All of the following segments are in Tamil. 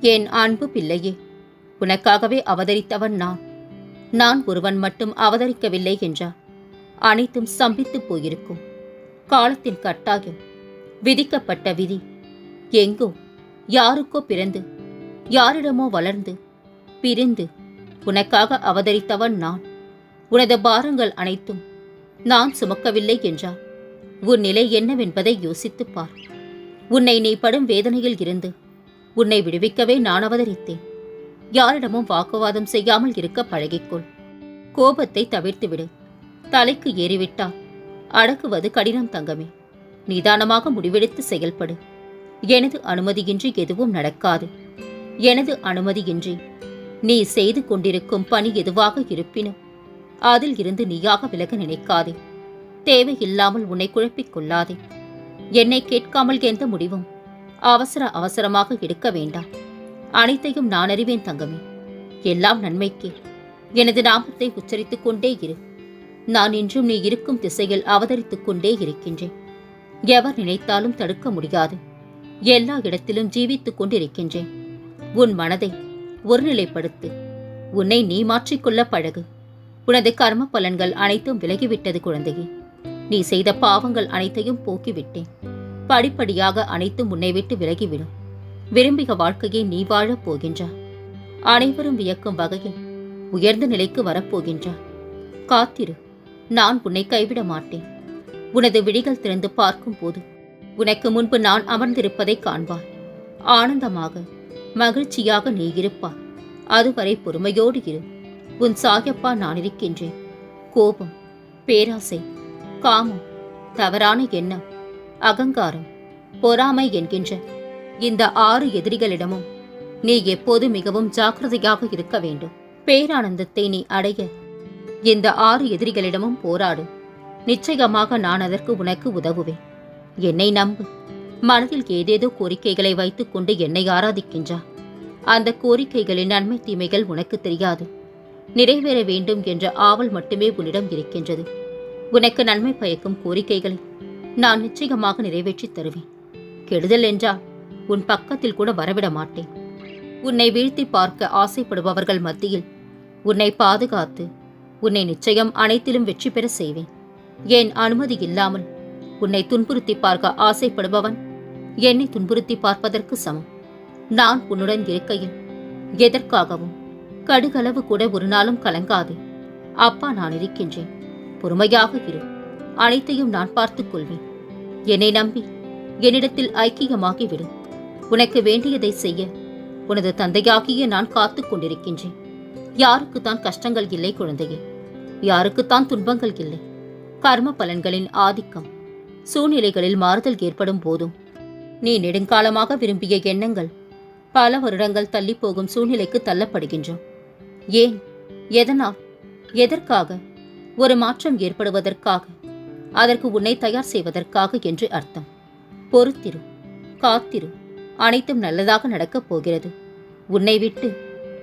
என் அன்பு பிள்ளையே உனக்காகவே அவதரித்தவன் நான். நான் ஒருவன் மட்டும் அவதரிக்கவில்லை என்றார் அனைத்தும் சம்பித்து போயிருக்கும். காலத்தின் கட்டாயம் விதிக்கப்பட்ட விதி. எங்கோ யாருக்கோ பிறந்து யாரிடமோ வளர்ந்து பிரிந்து உனக்காக அவதரித்தவன் நான். உனது பாரங்கள் அனைத்தும் நான் சுமக்கவில்லை என்றார் உன் நிலை என்னவென்பதை யோசித்துப் பார். உன்னை நீ படும் வேதனையில் இருந்து உன்னை விடுவிக்கவே நான் அவதரித்தேன். யாரிடமும் வாக்குவாதம் செய்யாமல் இருக்க பழகிக்கொள். கோபத்தை தவிர்த்துவிடு. தலைக்கு ஏறிவிட்டால் அடக்குவது கடினம் தங்கமே. நிதானமாக முடிவெடுத்து செயல்படு. எனது அனுமதியின்றி எதுவும் நடக்காது. எனது அனுமதியின்றி நீ செய்து கொண்டிருக்கும் பணி எதுவாக இருப்பினும் அதில் இருந்து நீயாக விலக நினைக்காதே. தேவையில்லாமல் உன்னை குழப்பிக் கொள்ளாதே. என்னை கேட்காமல் எந்த முடிவும்? அவசர அவசரமாக எடுக்க வேண்டாம். அனைத்தையும் நான் அறிவேன் தங்கமே. எல்லாம் நன்மைக்கே. எனது நாமத்தை உச்சரித்துக் கொண்டே இரு. நான் இன்றும் நீ இருக்கும் திசையில் அவதரித்துக் கொண்டே இருக்கின்றேன். எவர் நினைத்தாலும் தடுக்க முடியாது. எல்லா இடத்திலும் ஜீவித்துக் கொண்டிருக்கின்றேன். உன் மனதை ஒருநிலைப்படுத்து. உன்னை நீ மாற்றிக்கொள்ள பழகு. உனது கர்ம பலன்கள் அனைத்தும் விலகிவிட்டது குழந்தையே. நீ செய்த பாவங்கள் அனைத்தையும் போக்கிவிட்டேன். படிப்படியாக அனைத்தும் உன்னை விட்டு விலகிவிடும். விரும்பிய வாழ்க்கையை நீ வாழப் போகின்றாய். அனைவரும் வியக்கும் வகையில் உயர்ந்த நிலைக்கு வரப்போகின்றாய் காத்திரு நான் உன்னை கைவிட மாட்டேன். உனது விழிகள் திறந்து பார்க்கும் போது உனக்கு முன்பு நான் அமர்ந்திருப்பதை காண்பாய். ஆனந்தமாக மகிழ்ச்சியாக நீ இருப்பாய். அதுவரை பொறுமையோடு இரு. உன் சாயப்பா நான் இருக்கின்றேன். கோபம் பேராசை காமம் தவறான எண்ணம் அகங்காரம் பொறாமை என்கின்ற இந்த ஆறு எதிரிகளிடமும் நீ எப்போது மிகவும் ஜாக்கிரதையாக இருக்க வேண்டும்? பேரானந்தத்தை நீ அடைய இந்த ஆறு எதிரிகளிடமும் போராடு. நிச்சயமாக நான் அதற்கு உனக்கு உதவுவேன். என்னை நம்பு. மனதில் ஏதேதோ கோரிக்கைகளை வைத்துக்கொண்டு என்னை ஆராதிக்கின்றா. அந்த கோரிக்கைகளின் நன்மை தீமைகள் உனக்கு தெரியாது. நிறைவேற வேண்டும் என்ற ஆவல் மட்டுமே உன்னிடம் இருக்கின்றது. உனக்கு நன்மை பயக்கும் கோரிக்கைகளை நான் நிச்சயமாக நிறைவேற்றித் தருவேன். கெடுதல் என்றால் உன் பக்கத்தில் கூட வரவிட மாட்டேன். உன்னை வீழ்த்தி பார்க்க ஆசைப்படுபவர்கள் மத்தியில் உன்னை பாதுகாத்து உன்னை நிச்சயம் அனைத்திலும் வெற்றி பெற செய்வேன். என் அனுமதி இல்லாமல் உன்னை துன்புறுத்தி பார்க்க ஆசைப்படுபவன் என்னை துன்புறுத்தி பார்ப்பதற்கு சமம். நான் உன்னுடன் இருக்கையில் எதற்காகவும் கடுகளவு கூட ஒரு நாளும் கலங்காதே. அப்பா நான் இருக்கின்றேன். பொறுமையாக இரு. அனைத்தையும் நான் பார்த்துக் கொள்வேன். என்னை நம்பி என்னிடத்தில் ஐக்கியமாகிவிடும் உனக்கு வேண்டியதை செய்ய உனது தந்தையாகிய நான் காத்து கொண்டிருக்கின்றேன். யாருக்குத்தான் கஷ்டங்கள் இல்லை குழந்தையே. யாருக்குத்தான் துன்பங்கள் இல்லை. கர்ம பலன்களின் ஆதிக்கம் சூழ்நிலைகளில் மாறுதல் ஏற்படும் போதும் நீ நெடுங்காலமாக விரும்பிய எண்ணங்கள் பல வருடங்கள் தள்ளி போகும் சூழ்நிலைக்கு தள்ளப்படுகின்றோம். ஏன்? எதனால்? எதற்காக? ஒரு மாற்றம் ஏற்படுவதற்காக. அதற்கு உன்னை தயார் செய்வதற்காக என்று அர்த்தம். பொறுத்திரு காத்திரு. அனைத்தும் நல்லதாக நடக்கப் போகிறது. உன்னை விட்டு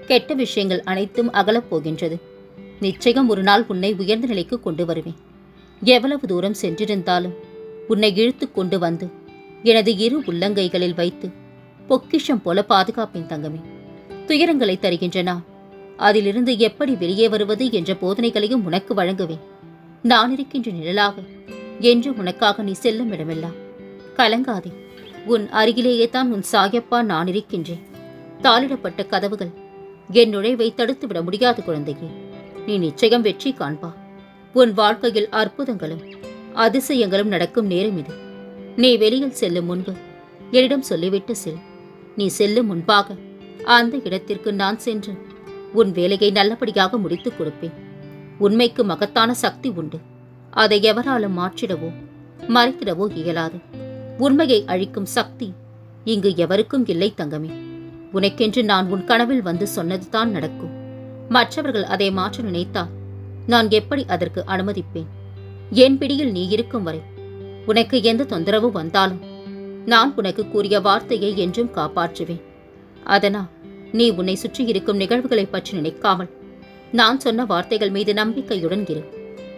கெட்ட விஷயங்கள் அனைத்தும் அகலப் போகின்றது. நிச்சயம் ஒரு நாள் உன்னை உயர்ந்த நிலைக்கு கொண்டு வருவேன். எவ்வளவு தூரம் சென்றிருந்தாலும் உன்னை இழுத்துக் கொண்டு வந்து எனது இரு உள்ளங்கைகளில் வைத்து பொக்கிஷம் போல பாதுகாப்பேன் தங்கமே. துயரங்களை தருகின்றனா. அதிலிருந்து எப்படி வெளியே வருவது என்ற போதனைகளையும் உனக்கு வழங்குவேன். நான் இருக்கின்ற நிழலாக. என்று உனக்காக நீ செல்லும் இடமெல்லாம். கலங்காதே. உன் அருகிலேயே தான் உன் சாயப்பா நான் இருக்கின்றேன். தாளிடப்பட்ட கதவுகள். என் நுழைவை தடுத்துவிட முடியாது குழந்தையே. நீ நிச்சயம் வெற்றி காண்பா. உன் வாழ்க்கையில் அற்புதங்களும் அதிசயங்களும் நடக்கும் நேரம் இது. நீ வெளியில் செல்லும் முன்பு என்னிடம் சொல்லிவிட்டு செல். நீ செல்லும் முன்பாக அந்த இடத்திற்கு நான் சென்று உன் வேலையை நல்லபடியாக முடித்துக் கொடுப்பேன். உண்மைக்கு மகத்தான சக்தி உண்டு. அதை எவராலும் மாற்றிடவோ மறைத்திடவோ இயலாது. உண்மையை அழிக்கும் சக்தி இங்கு எவருக்கும் இல்லை தங்கமே. உனக்கென்று நான் உன் கனவில் வந்து சொன்னதுதான் நடக்கும். மற்றவர்கள் அதை மாற்ற நினைத்தால் நான் எப்படி அதற்கு அனுமதிப்பேன்? என் பிடியில் நீ இருக்கும் வரை உனக்கு எந்த தொந்தரவு வந்தாலும் நான் உனக்கு கூறிய வார்த்தையை என்றும் காப்பாற்றுவேன். அதனால் நீ உன்னை சுற்றி இருக்கும் நிகழ்வுகளை பற்றி நினைக்காமல் நான் சொன்ன வார்த்தைகள் மீது நம்பிக்கையுடன் இரு.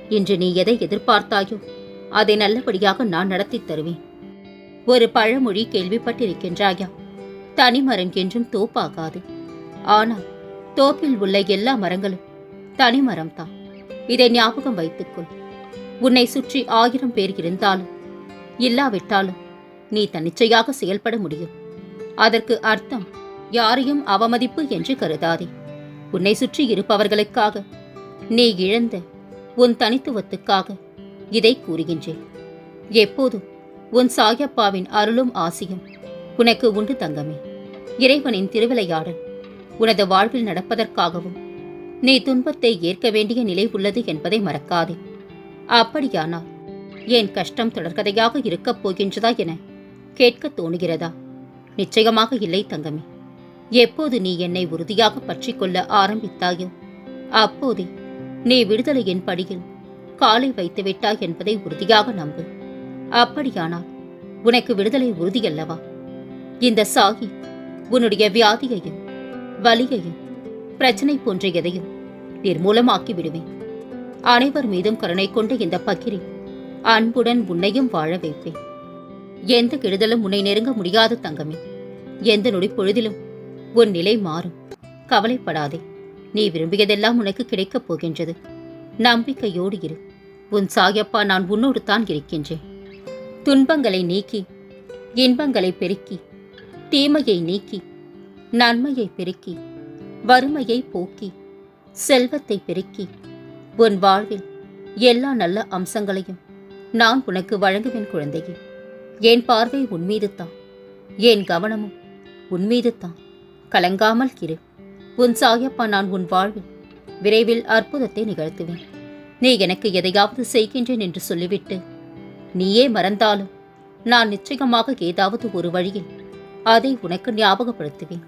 இன்று நீ எதை எதிர்பார்த்தாயோ அதை நல்லபடியாக நான் நடத்தித் தருவேன். ஒரு பழமொழி கேள்விப்பட்டிருக்கின்றாயா? தனிமரம் என்றும் தோப்பாகாது. ஆனால் தோப்பில் உள்ள எல்லா மரங்களும் தனிமரம்தான். இதை ஞாபகம் வைத்துக்கொள். உன்னை சுற்றி ஆயிரம் பேர் இருந்தாலும் இல்லாவிட்டாலும் நீ தன்னிச்சையாக செயல்பட முடியும். அதற்கு அர்த்தம் யாரையும் அவமதிப்பு என்று கருதாதே. உன்னை சுற்றி இருப்பவர்களுக்காக. நீ இழந்த உன் தனித்துவத்துக்காக இதை கூறுகின்றேன். எப்போதும் உன் சாயப்பாவின் அருளும் ஆசியும் உனக்கு உண்டு தங்கமே. இறைவனின் திருவிளையாடல் உனது வாழ்வில் நடப்பதற்காகவும் நீ துன்பத்தை ஏற்க வேண்டிய நிலை உள்ளது என்பதை மறக்காதே. அப்படியானால் ஏன் கஷ்டம் தொடர்கதையாக இருக்கப் போகின்றதா என கேட்கத் தோணுகிறதா? நிச்சயமாக இல்லை தங்கமே. எப்போது நீ என்னை உறுதியாக பற்றிக் கொள்ள ஆரம்பித்தாயோ? அப்போதே நீ விடுதலையின் படியில் காலை வைத்து விட்டாய் என்பதை உறுதியாக நம்பு. அப்படியானால் உனக்கு விடுதலை உறுதியல்லவா? இந்த சாகி உன்னுடைய வியாதியையும் வலியையும் பிரச்சனை போன்ற எதையும் நிர்மூலமாக்கி விடுவேன். அனைவர் மீதும் கருணை கொண்ட இந்த பகிரி அன்புடன் உன்னையும் வாழ வைப்பேன். எந்த கெடுதலும் உன்னை நெருங்க முடியாது தங்கமே. எந்த நொடி பொழுதிலும் உன் நிலை மாறும். கவலைப்படாதே. நீ விரும்பியதெல்லாம் உனக்கு கிடைக்கப் போகின்றது. நம்பிக்கையோடு இரு. உன் சாயப்பா நான் உன்னோடு தான் இருக்கின்றேன். துன்பங்களை நீக்கி இன்பங்களை பெருக்கி தீமையை நீக்கி நன்மையை பெருக்கி வறுமையை போக்கி செல்வத்தை பெருக்கி உன் வாழ்வில் எல்லா நல்ல அம்சங்களையும் நான் உனக்கு வழங்குவேன் குழந்தையே. என் பார்வை உன்மீது தான் என் கவனமும் உன்மீது தான் கலங்காமல் இரு. உன் சாயப்பா நான் உன் வாழ்வில் விரைவில் அற்புதத்தை நிகழ்த்துவேன். நீ எனக்கு எதையாவது செய்கின்றேன் என்று சொல்லிவிட்டு நீயே மறந்தாலும் நான் நிச்சயமாக ஏதாவது ஒரு வழியில் அதை உனக்கு ஞாபகப்படுத்துவேன்.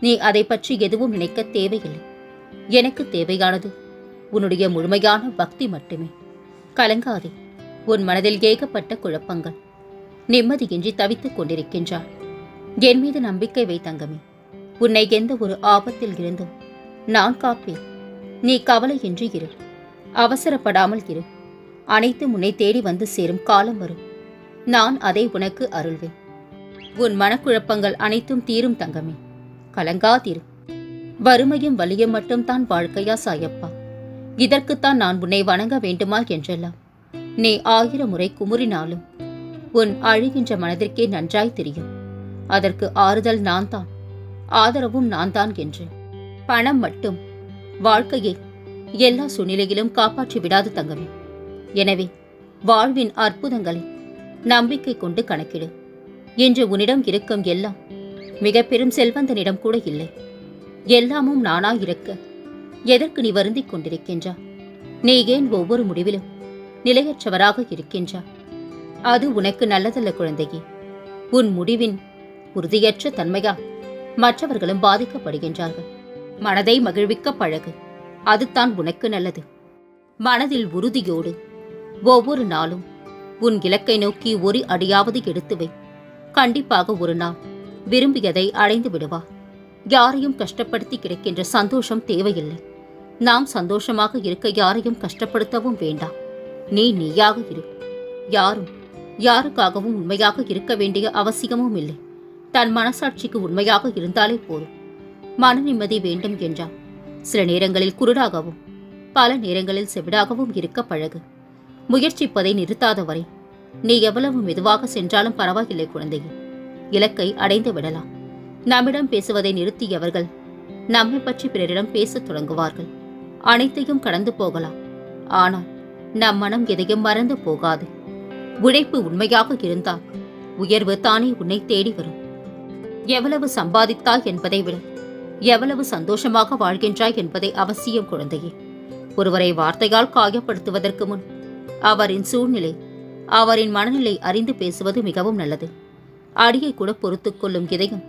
நீ அதை பற்றி எதுவும் நினைக்க தேவையில்லை. எனக்கு தேவையானது உன்னுடைய முழுமையான பக்தி மட்டுமே. கலங்காதே உன் மனதில் ஏகப்பட்ட குழப்பங்கள். நிம்மதியின்றி தவித்துக் கொண்டிருக்கின்றாள் என் மீது நம்பிக்கை வை தங்கமே. உன்னை எந்த ஒரு ஆபத்தில் இருந்தும் நான் காப்பேன். நீ கவலையின்றி இரு. அவசரப்படாமல் இரு. அனைத்து உன்னை தேடி வந்து சேரும் காலம் வரும். நான் அதை உனக்கு அருள்வேன். உன் மனக்குழப்பங்கள் அனைத்தும் தீரும் தங்கமே. கலங்காதிரு. வறுமையும் வலியும் மட்டும்தான் வாழ்க்கையா சாயப்பா. இதற்குத்தான் நான் உன்னை வணங்க வேண்டுமா என்றெல்லாம். நீ ஆயிரம் முறை குமுறினாலும் உன் அழுகின்ற மனதிற்கே நன்றாய் தெரியும். அதற்கு ஆறுதல் நான் தான் ஆதரவும் நான் தான் என்று. பணம் மட்டும். வாழ்க்கையை எல்லா சூழ்நிலையிலும் காப்பாற்றி விடாது தங்கமே. எனவே வாழ்வின் அற்புதங்களை நம்பிக்கை கொண்டு கணக்கிடு. இன்று உன்னிடம் இருக்கும் எல்லாம் மிக பெரும் செல்வந்தனிடம் கூட இல்லை. எல்லாமும் நானாயிருக்க எதற்கு நீ வருந்திக் கொண்டிருக்கின்றா? நீ ஏன் ஒவ்வொரு முடிவிலும் நிலையற்றவராக இருக்கின்றா? அது உனக்கு நல்லதல்ல குழந்தையே. உன் முடிவின் உறுதியற்ற தன்மையா? மற்றவர்களும் பாதிக்கப்படுகின்றார்கள். மனதை மகிழ்விக்க பழகு. அதுதான் உனக்கு நல்லது. மனதில் உறுதியோடு. ஒவ்வொரு நாளும் உன் இலக்கை நோக்கி ஒரு அடியாவது எடுத்து வை. கண்டிப்பாக ஒரு நாள் விரும்பியதை அடைந்து விடுவா. யாரையும் கஷ்டப்படுத்தி கிடைக்கின்ற சந்தோஷம் தேவையில்லை. நாம் சந்தோஷமாக இருக்க யாரையும் கஷ்டப்படுத்தவும் வேண்டாம். நீ நீயாக இரு. யாரும் யாருக்காகவும் உண்மையாக இருக்க வேண்டிய அவசியமும் இல்லை. தன் மனசாட்சிக்கு உண்மையாக இருந்தாலே போதும். மன நிம்மதி வேண்டும் என்றார் சில நேரங்களில் குருடாகவும் பல நேரங்களில் செவிடாகவும் இருக்க பழகு. முயற்சிப்பதை நிறுத்தாத வரை நீ எவ்வளவு மெதுவாக சென்றாலும் பரவாயில்லை குழந்தையே. இலக்கை அடைந்து விடலாம். நம்மிடம் பேசுவதை நிறுத்தியவர்கள் நம்மை பற்றி பிறரிடம் பேசத் தொடங்குவார்கள். அனைத்தையும் கடந்து போகலாம். ஆனால் நம் மனம் எதையும் மறந்து போகாது. உழைப்பு உண்மையாக இருந்தால் உயர்வு தானே உன்னை தேடி வரும். எவ்வளவு சம்பாதித்தாய் என்பதை விட எவ்வளவு சந்தோஷமாக வாழ்கின்றாய் என்பதை அவசியம் குழந்தையே. ஒருவரை வார்த்தையால் காயப்படுத்துவதற்கு முன் அவரின் சூழ்நிலை அவரின் மனநிலை அறிந்து பேசுவது மிகவும் நல்லது. அடியை கூட பொறுத்து கொள்ளும் இதயம்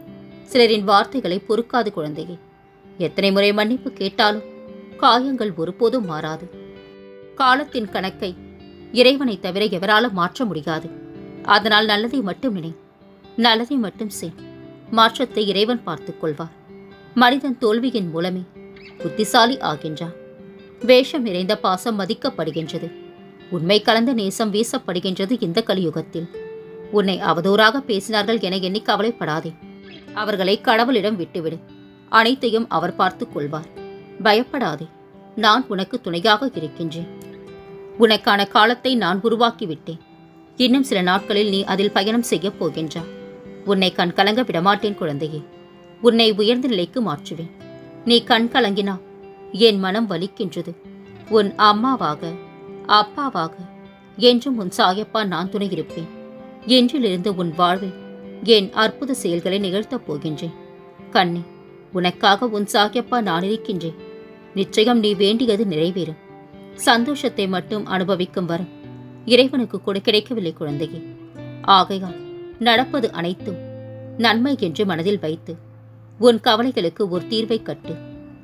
சிலரின் வார்த்தைகளை பொறுக்காது குழந்தையே. எத்தனை முறை மன்னிப்பு கேட்டாலும் காயங்கள் ஒருபோதும் மாறாது. காலத்தின் கணக்கை இறைவனை தவிர எவராலும் மாற்ற முடியாது. அதனால் நல்லதை மட்டும் நினை நல்லதை மட்டும் செய். மாற்றத்தை இறைவன் பார்த்துக் கொள்வார். மனிதன் தோல்வியின் மூலமே புத்திசாலி ஆகின்றான். வேஷம் நிறைந்த பாசம் மதிக்கப்படுகின்றது. உண்மை கலந்த நேசம் வீசப்படுகின்றது இந்த கலியுகத்தில். உன்னை அவதூறாக பேசினார்கள் என எண்ணி கவலைப்படாதே. அவர்களை கடவுளிடம் விட்டுவிடு. அனைத்தையும் அவர் பார்த்துக் கொள்வார். பயப்படாதே. நான் உனக்கு துணையாக இருக்கின்றேன். உனக்கான காலத்தை நான் உருவாக்கிவிட்டேன். இன்னும் சில நாட்களில் நீ அதில் பயணம் செய்யப் போகின்றாய். உன்னை கண் கலங்க விடமாட்டேன் குழந்தையே. உன்னை உயர்ந்த நிலைக்கு மாற்றுவேன். நீ கண் கலங்கினா என் மனம் வலிக்கின்றது. உன் அம்மாவாக அப்பாவாக என்றும் உன் சாயப்பா நான் துணை இருப்பேன். என்றிலிருந்து உன் வாழ்வில் என் அற்புத செயல்களை நிகழ்த்தப் போகின்றேன். கண்ணே உனக்காக உன் சாகியப்பா நான் இருக்கின்றேன். நிச்சயம் நீ வேண்டியது நிறைவேறும். சந்தோஷத்தை மட்டும் அனுபவிக்கும் வரம் இறைவனுக்கு கூட கிடைக்கவில்லை குழந்தையே. ஆகையால் நடப்பது அனைத்தும் நன்மை என்று மனதில் வைத்து உன் கவலைகளுக்கு ஒரு தீர்வை கட்டு.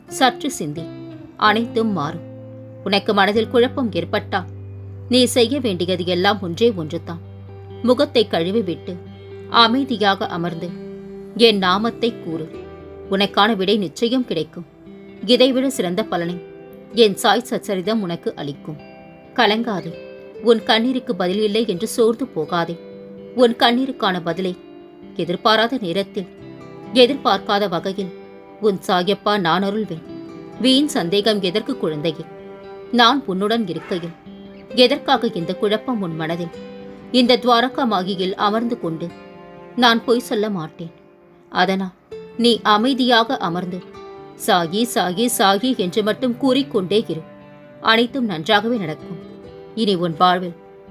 சற்று சிந்தி அனைத்தும் மாறும். உனக்கு மனதில் குழப்பம் ஏற்பட்டால் நீ செய்ய வேண்டியது எல்லாம் ஒன்றே ஒன்றுதான். முகத்தை கழுவிவிட்டு அமைதியாக அமர்ந்து என் நாமத்தை கூறு. உனக்கான விடை நிச்சயம் கிடைக்கும். இதைவிட சிறந்த பலனை என் சாய் சச்சரிதம் உனக்கு அளிக்கும். கலங்காதே உன் கண்ணீருக்கு பதில் இல்லை என்று சோர்ந்து போகாதே. உன் கண்ணீருக்கான பதிலை எதிர்பாராத நேரத்தில் எதிர்பார்க்காத வகையில் உன் சாயப்பா நான் அருள்வேன். வீண் சந்தேகம் எதற்கு குழந்தையே? நான் உன்னுடன் இருக்கையில் எதற்காக இந்த குழப்பம் உன் மனதில்? இந்த துவாரகா மாகியில் அமர்ந்து கொண்டு நான் பொய் சொல்ல மாட்டேன். அதனால் நீ அமைதியாக அமர்ந்து சாகி சாகி சாகி என்று மட்டும் கூறிக்கொண்டே இரு. அனைத்தும் நன்றாகவே நடக்கும். இனி உன் வாழ்வில்